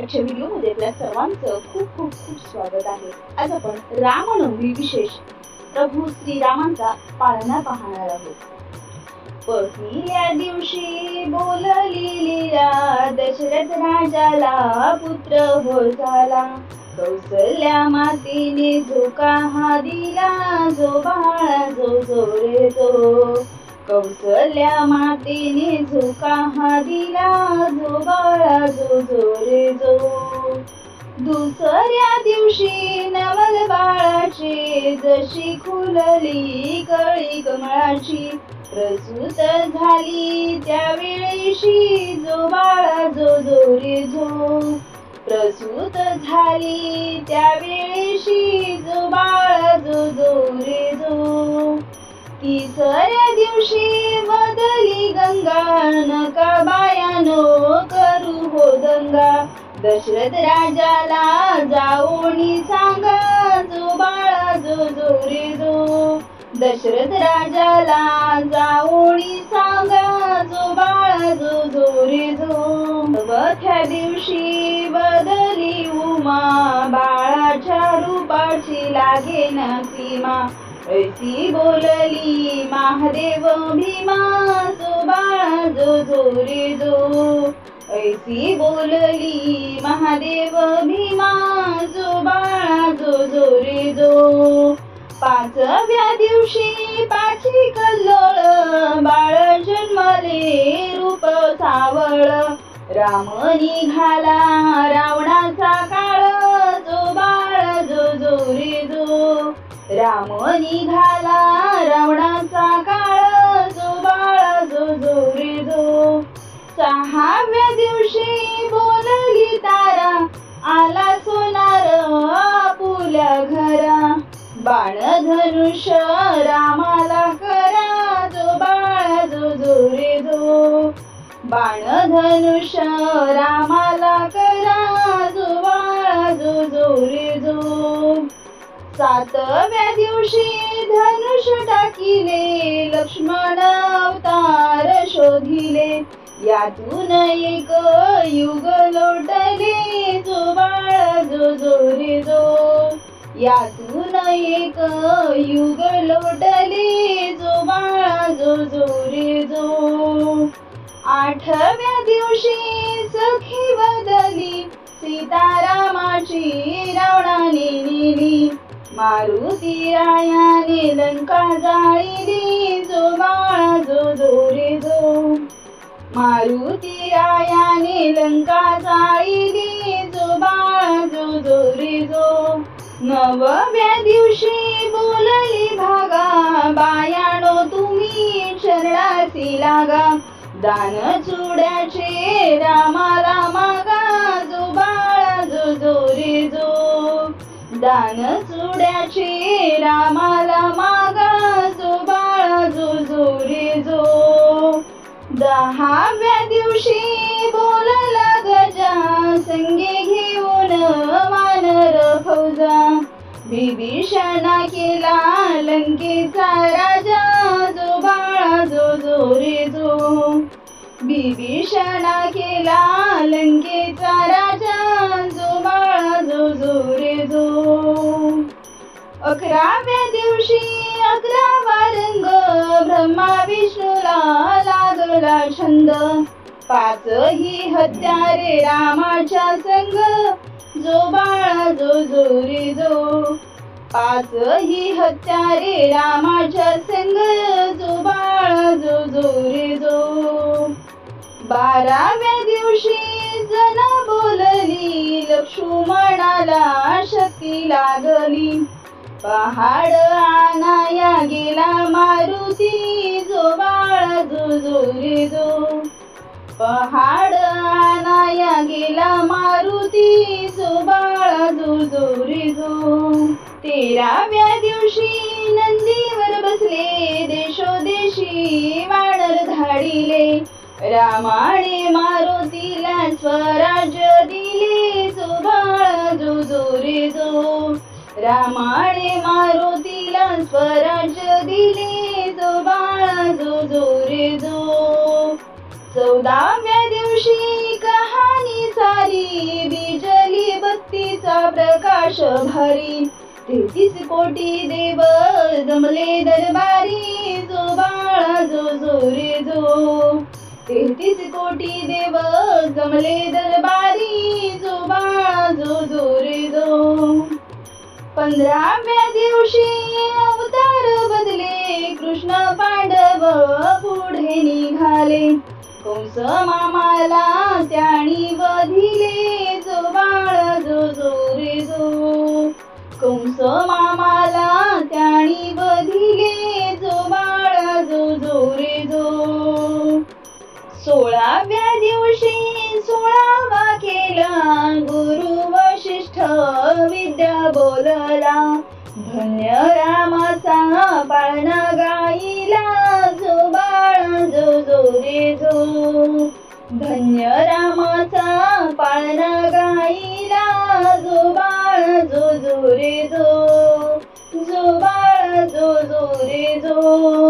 आजच्या व्हिडिओमध्ये आपल्या सर्वांचं खूप खूप खूप स्वागत आहे. आज आपण रामनवमी विशेष प्रभू श्रीरामांचा पाळणा पाहणार आहोत. पहिल्या दिवशी बोलली लीला दशरथ राजाला पुत्र हो झाला. कौसल्या मातीने झोका हा दिला जो बाळा जो जो रे जो कौसल्या मातेने झोका हा दिला जो बाळा जो जो. रे जो दुसऱ्या दिवशी नवल बाळाची जशी खुलली कळी कमळाची प्रसूत झाली त्यावेळेशी जो बाळा जो जो. रे जो प्रसूत झाली त्यावेळेशी जो बाळा जो जो रे जो. तिसऱ्या दिवशी बदली गंगा नका बायानो करू हो दंगा. दशरथ राजाला जाऊनी सांगा जो बाळा जो जो रे जो. दशरथ राजाला जाऊनी सांगा जो बाळा जो जो रे जो. चौथ्या दिवशी बदली उमा बाळाच्या रूपाची लागे ना सीमा. ऐसी बोलली महादेव भीमा जो बाळा जो जो. जो ऐसी बोलली महादेव भीमा जो बाळा जो जो जो. पाचव्या दिवशी पाची कल्लोळ बाळ जन्मले रूप सावळ. राम निघाला रावणाचा काळ राम निघाला रावणाचा काळ जो बाळा जो जो रे जो सहाव्या दिवशी बोलली तारा आला सोनार आपुल्या घरा. बाण धनुष रामाला करा जो बाळा जो जो रे जो बाण धनुष रामाला करा सातव्या दिवशी धनुष टाकिले लक्ष्मण अवतार शोधिले. यातून एक युग लोटले जो बाळ जो जोरे जो यातून एक युग लोटले जो बाळ जो जोरे जो आठव्या दिवशी सखी बदली सीतारामाची रावणाने नेली. मारुती रायाने लंका जाळीली जो बाळा जो जो जो मारुती रायाने लंका जाळीली जो बाळा जो जो जो नवव्या दिवशी बोलली भागा बायानो तुम्ही शरणासी लागा. दान चुड्याचे रामाला मागा जो बाळा जो जो जो दान चुड्याचे रामाला मागासो बाळा जो जोरी जो. दहाव्या दिवशी बोलला गजा संगे घेऊन मानर फौजा. बिभीषणा केला लंकेचा राजा जो बाळा जो जोरी जो. बिभीषणा केला लंकेचा राजा अकराव्या दिवशी अकरावा रंग ब्रह्मा विष्णूला लागला छंद. पाच ही हत्यारे रामाच्या संग जो बाळा जो जो रे जो. पाच ही हत्यारे रामाच्या संग जो बाळा जो जो रे जो. बाराव्या दिवशी जना बोलली लक्ष्मणाला शक्ती लागली. पहाड आनाया गेला मारुती जो बाळ जो जो जो पहाड आनाया गेला मारुती जो बाळ जो जो तेराव्या दिवशी नंदीवर बसले देशोदेशी वानर धाडिले. रामाने मारुतीला स्वराज्य दिले जो बाळा जो जो रामाने मारुतीला स्वराज्य दिले. जो बाळा जो जो रे जो चौदाव्या दिवशी कहाणी सारी चली बत्तीचा प्रकाश भारी. तेहतीस कोटी देव जमले दरबारी. जो बाळा जो जो रे जो तेहतीस कोटी देव जमले दरबारी. जो बाळा जो जो रे जो पंधराव्या दिवशी अवतार बदले. कृष्ण पांडव पुढे निघाले. कंस मामाला त्याणी बधिले जो बाळ जो जो रे जो. कंस मामा बोलला धन्य रामाचा पाळणा गाईला जो बाळ जो जो रे जो. धन्य रामाचा पाळणा गाईला जो बाळ जो जो रे जो. जो बाळ जो जो रे जो.